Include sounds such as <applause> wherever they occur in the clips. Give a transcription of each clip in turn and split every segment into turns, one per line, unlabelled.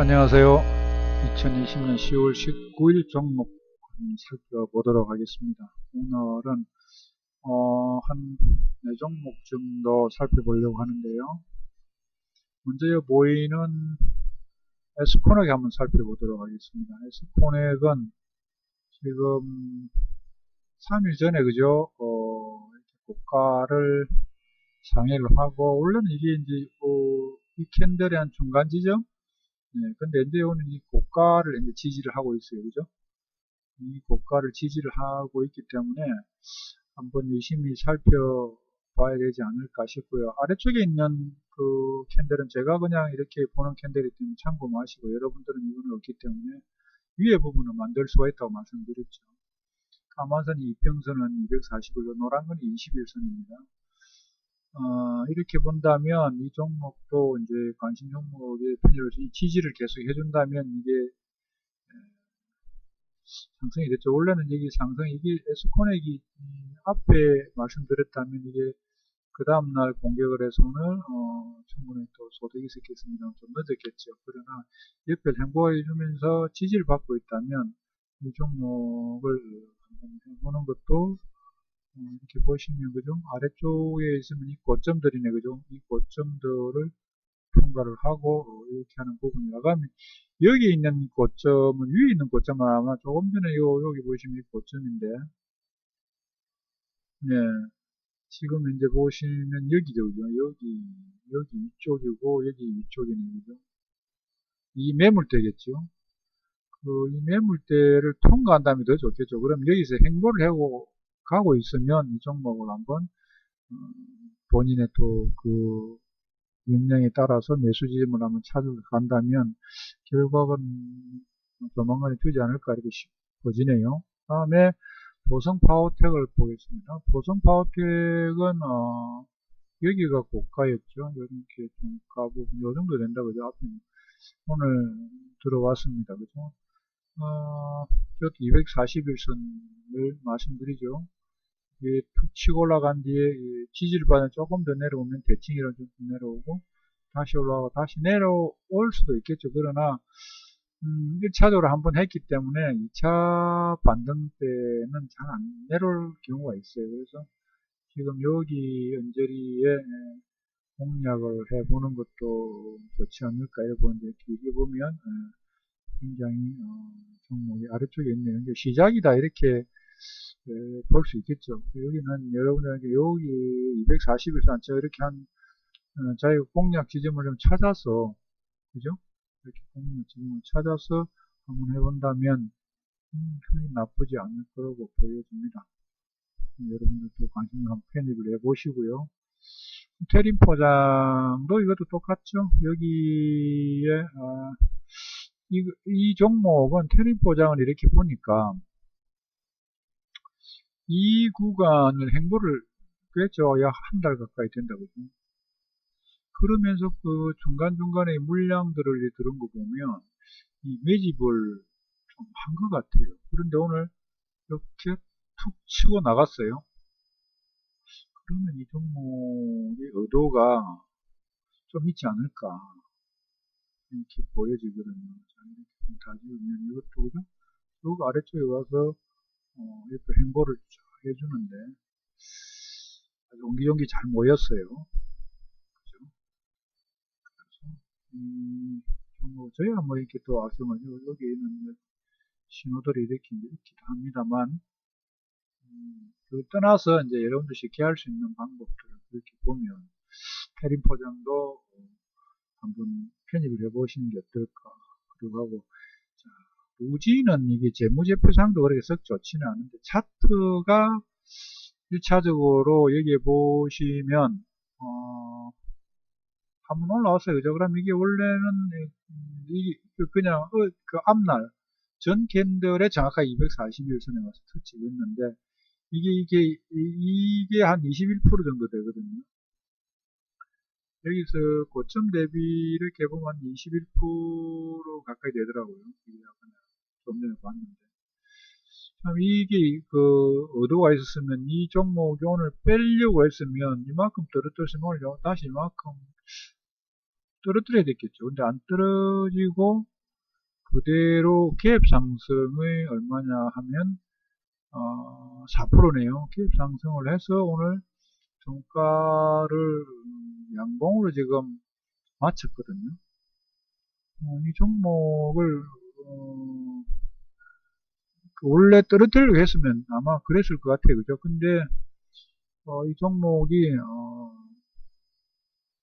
안녕하세요. 2020년 10월 19일 종목 살펴보도록 하겠습니다. 오늘은 어, 한 4종목 정도 살펴보려고 하는데요. 먼저 보이는 에스코넥 한번 살펴보도록 하겠습니다. 에스코넥은 지금 3일 전에 그죠 어, 고가를 상회를 하고 원래는 이게 이제 어, 이 캔들의 한 중간 지점 네, 근데 오늘 이 고가를 이제 지지를 하고 있어요. 그죠? 이 고가를 지지를 하고 있기 때문에 한번 열심히 살펴봐야 되지 않을까 싶고요. 아래쪽에 있는 그 캔들은 제가 그냥 이렇게 보는 캔들이기 때문에 참고 마시고 여러분들은 이거는 없기 때문에 위에 부분은 만들 수가 있다고 말씀드렸죠. 까만선이 이평선은 240일, 노란 건 21선입니다. 어, 이렇게 본다면 이 종목도 이제 관심 종목의 편의로서 이 지지를 계속 해준다면 이게 상승이 됐죠. 원래는 여기 상승 이게 에스코넥이 앞에 말씀드렸다면 이게 그 다음날 공격을 해서 오늘 어, 충분히 또 소득이 있었겠습니다. 좀 늦었겠죠. 그러나 옆에 행보해주면서 지지를 받고 있다면 이 종목을 한번 해보는 것도 어, 이렇게 보시면 그죠? 아래쪽에 있으면 이 고점들이네 그죠? 이 고점들을 통과를 하고 어, 이렇게 하는 부분이라면 여기 있는 고점은 위에 있는 고점은 아마 조금 전에 요 여기 보시면 이 고점인데. 네. 지금 이제 보시면 여기죠 그죠? 여기 여기 위쪽이고 여기 위쪽이네 그죠? 이 매물대겠죠? 그 이 매물대를 통과한 다음에 더 좋겠죠? 그럼 여기서 행보를 하고 가고 있으면 이 종목을 한번 어, 본인의 또 그 역량에 따라서 매수 지점을 한번 찾아간다면 결과는 조만간에 되지 않을까 이렇게 싶어지네요. 다음에 보성 파워텍을 보겠습니다. 보성 파워텍은 어, 여기가 고가였죠. 이렇게 종가 부분 요 정도 된다 그죠? 앞에 오늘 들어왔습니다. 그죠? 어, 저도 241선을 말씀드리죠. 이게 툭 치고 올라간 뒤에 지지를 받아 조금 더 내려오면 대칭이랑 좀 내려오고 다시 올라가고 다시 내려올 수도 있겠죠. 그러나 음, 1차적으로 한 번 했기 때문에 2차 반등 때는 잘 안 내려올 경우가 있어요. 그래서 지금 여기 언저리에 공략을 해보는 것도 좋지 않을까 이렇게 보는데 길게 보면 굉장히 어, 종목이 아래쪽에 있네요. 시작이다 이렇게 볼 수 있겠죠. 여기는 여러분들에게 여기 241선 저 이렇게 한 어, 자기가 공략 지점을 좀 찾아서 그죠? 이렇게 공략 지점을 찾아서 한번 해본다면 음, 크게 나쁘지 않을 거라고 보여집니다. 여러분들도 관심을 한번 편입을 해보시고요. 테린 포장도 이것도 똑같죠. 여기에 어, 이, 이 종목은 테린 포장을 이렇게 보니까 이 구간을 행보를 꿰죠. 약 한 달 가까이 된다거든요. 그러면서 그 중간중간에 물량들을 들은 거 보면 이 매집을 좀 한 것 같아요. 그런데 오늘 이렇게 툭 치고 나갔어요. 그러면 이 종목의 의도가 좀 있지 않을까 이렇게 보여지거든요. 자, 이렇게 좀 다지우면 이것도 그죠? 여기 아래쪽에 와서 어, 옆에 행보를 쫙 해주는데 아주 옹기종기 잘 모였어요. 그래서 음, 뭐 저희가 뭐 이렇게 또 아시면 여기에는 신호들이 이렇게 있기도 합니다만 음, 그 떠나서 이제 여러분들 쉽게 할 수 있는 방법들을 그렇게 보면 테린 포장도 한번 편입을 해보시는 게 어떨까 그리고 하고 자, 우지는 이게 재무제표상도 그렇게 썩 좋지는 않은데 차트가 1차적으로 여기에 보시면 어, 한번 올라왔어요. 그죠? 그럼 이게 원래는 이게 그냥 어, 그 앞날 전 캔들에 정확하게 241선에 와서 터치를 했는데 이게 이게 이게 한 21% 정도 되거든요. 여기서 고점 대비 이렇게 보면 21% 가까이 되더라고요. 좀 전에 봤는데. 참 이게 그 의도가 있었으면 이 종목이 오늘 빼려고 했으면 이만큼 떨어뜨렸으면 오늘 다시 이만큼 떨어뜨려야 됐겠죠. 근데 안 떨어지고 그대로 갭 상승의 얼마냐 하면 어, 4%네요. 갭 상승을 해서 오늘 종가를 양봉으로 지금 마쳤거든요. 어, 이 종목을 어, 그 원래 떨어뜨리려고 했으면 아마 그랬을 것 같아요. 그죠? 근데 어, 이 종목이 어,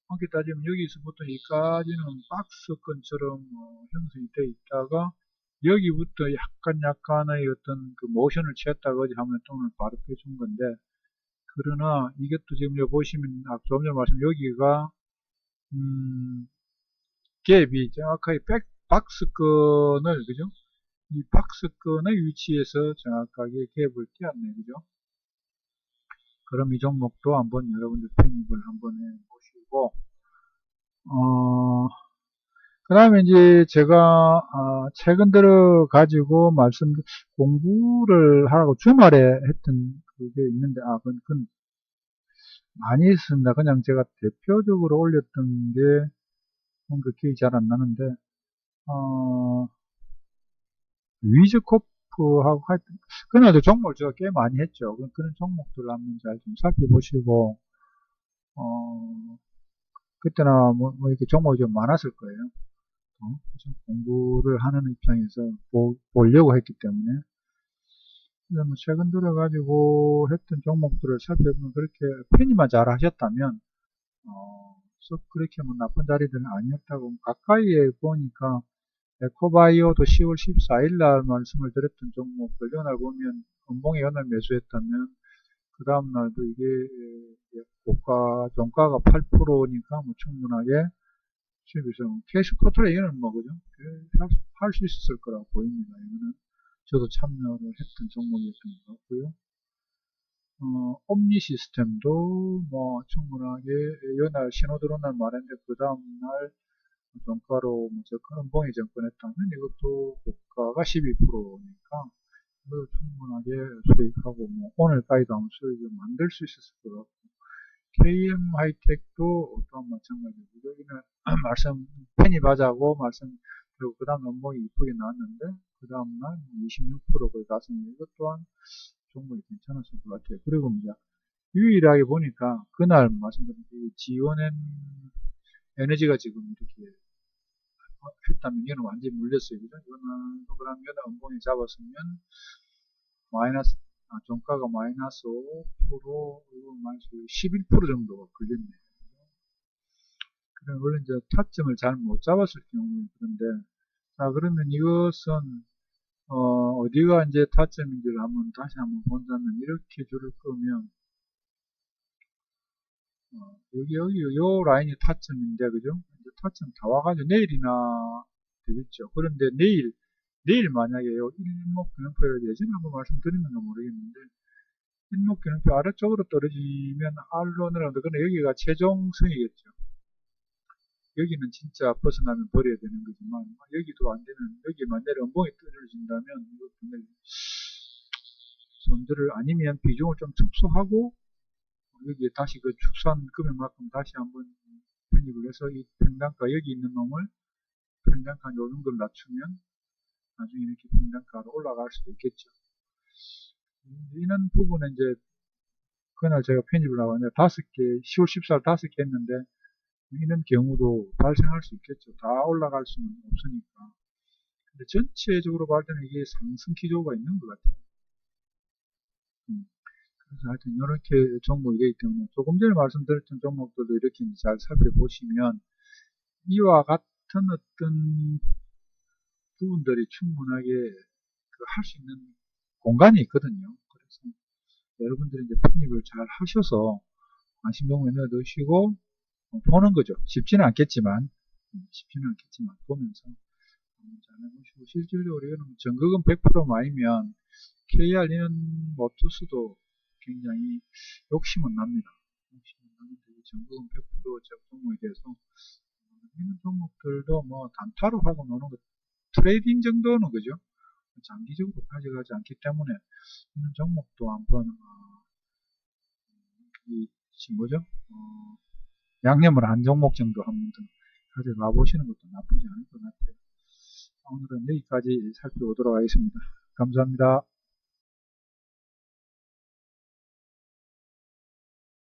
어떻게 따지면 여기서부터 여기까지는 박스권처럼 어, 형성이 되어 있다가 여기부터 약간 약간의 어떤 그 모션을 취했다가 어제 하면 오늘 바로 빼준 건데 그러나 이것도 지금 여기 보시면 앞서 좀 전에 말씀 여기가 음, 갭이 정확하게 백, 박스권을 그죠? 이 박스권의 위치에서 정확하게 갭을 띄었네 그죠? 그럼 이 종목도 한번 여러분들 편입을 한번 해 보시고 어, 그 다음에 이제 제가 어, 최근 들어 가지고 말씀 공부를 하라고 주말에 했던 그게 있는데 아 그건, 그건 많이 있습니다. 그냥 제가 대표적으로 올렸던 게 뭔가 기억이 잘 안 나는데 어, 위즈코프하고 하여튼 그날도 종목을 제가 꽤 많이 했죠. 그런 종목들을 한번 잘 좀 살펴보시고 어, 그때나 뭐, 뭐, 이렇게 종목이 좀 많았을 거예요. 어? 공부를 하는 입장에서 보, 보려고 했기 때문에 뭐 최근 들어가지고 했던 종목들을 살펴보면 그렇게 편의만 잘 하셨다면 어, 썩 그렇게 뭐 나쁜 자리들은 아니었다고 가까이에 보니까 에코바이오도 10월 14일 날 말씀을 드렸던 종목들 연날 보면 은봉에 연날 매수했다면 그 다음 날도 이게 고가 종가가 8%니까 뭐 충분하게 수입에서 캐시 코트라 이거는 뭐 그죠? 할 수 있었을 거라고 보입니다. 이거는 저도 참여를 했던 종목이었던 것 같고요. 어, 옴니 시스템도 뭐 충분하게 연날 신호 들어온 날 말했는데 그 다음 날 종가로 먼저 은봉에 접근했다면 이것도 고가가 12%니까 충분하게 수익하고 뭐 오늘까지도 한번 수익을 만들 수 있었을 것 같고 KM 하이텍도 또한 마찬가지고 여기는 <clears throat> 말씀 편입하자고 말씀 그리고 그 다음 연봉이 이쁘게 나왔는데 그 다음날 26% 거의 갔으니 이것 또한 종목이 괜찮았을 것 같아요. 그리고 이제 유일하게 보니까 그날 말씀드린 지원엔 에너지가 지금 이렇게 했다면 이거는 완전히 물렸어요. 그죠? 이거는 그러면 연봉이 잡았으면 마이너스 아, 종가가 마이너스 5%, 마이너스 11% 정도가 걸렸네요. 그럼 원래 이제 타점을 잘 못 잡았을 경우에 그런데, 자, 그러면 이것은, 어, 어디가 이제 타점인지를 한번 다시 한번 본다면, 이렇게 줄을 끄면, 어, 여기, 여기, 요 라인이 타점인데, 그죠? 이제 타점 다 와가지고 내일이나 되겠죠. 그런데 내일, 내일 만약에 요 일목균형표를 예전에 한번 말씀드렸는가 모르겠는데 일목균형표 아래쪽으로 떨어지면 R로 내려오는데 그건 여기가 최종선이겠죠. 여기는 진짜 벗어나면 버려야 되는 거지만 여기도 안 되면 여기만 내려 음봉이 떨어진다면 이것도 손들을 아니면 비중을 좀 축소하고 여기에 다시 그 축소한 금액만큼 다시 한번 편입을 해서 이 평단가 여기 있는 놈을 평단가 요 정도를 낮추면 나중에 이렇게 평단가로 올라갈 수도 있겠죠. 이런 부분은 이제 그날 제가 편집을 하고 다섯 개, 10월 14일 다섯 개 했는데 이런 경우도 발생할 수 있겠죠. 다 올라갈 수는 없으니까. 근데 전체적으로 볼 때는 이게 상승 기조가 있는 것 같아요. 음. 그래서 하여튼 이렇게 종목이 되기 때문에 조금 전에 말씀드렸던 종목들도 이렇게 잘 살펴보시면 이와 같은 어떤 부분들이 충분하게 그 할 수 있는 공간이 있거든요. 그래서 여러분들이 이제 편입을 잘 하셔서 관심 종목에 넣으시고 보는 거죠. 쉽지는 않겠지만 쉽지는 않겠지만 보면서 잘 해보시고 실질적으로 이거는 전극은 100% 마이면 KR 이런 모투스도 굉장히 욕심은 납니다. 욕심은 나는데 전극은 100% 적종목에 대해서 이런 종목들도 뭐 단타로 하고 노는 것 트레이딩 정도는 그죠? 장기적으로 가져가지 않기 때문에 이런 종목도 한번 어, 이 뭐죠? 어, 양념을 한 종목 정도 한번 더 가져가 보시는 것도 나쁘지 않을 것 같아요. 오늘은 여기까지 살펴보도록 하겠습니다. 감사합니다.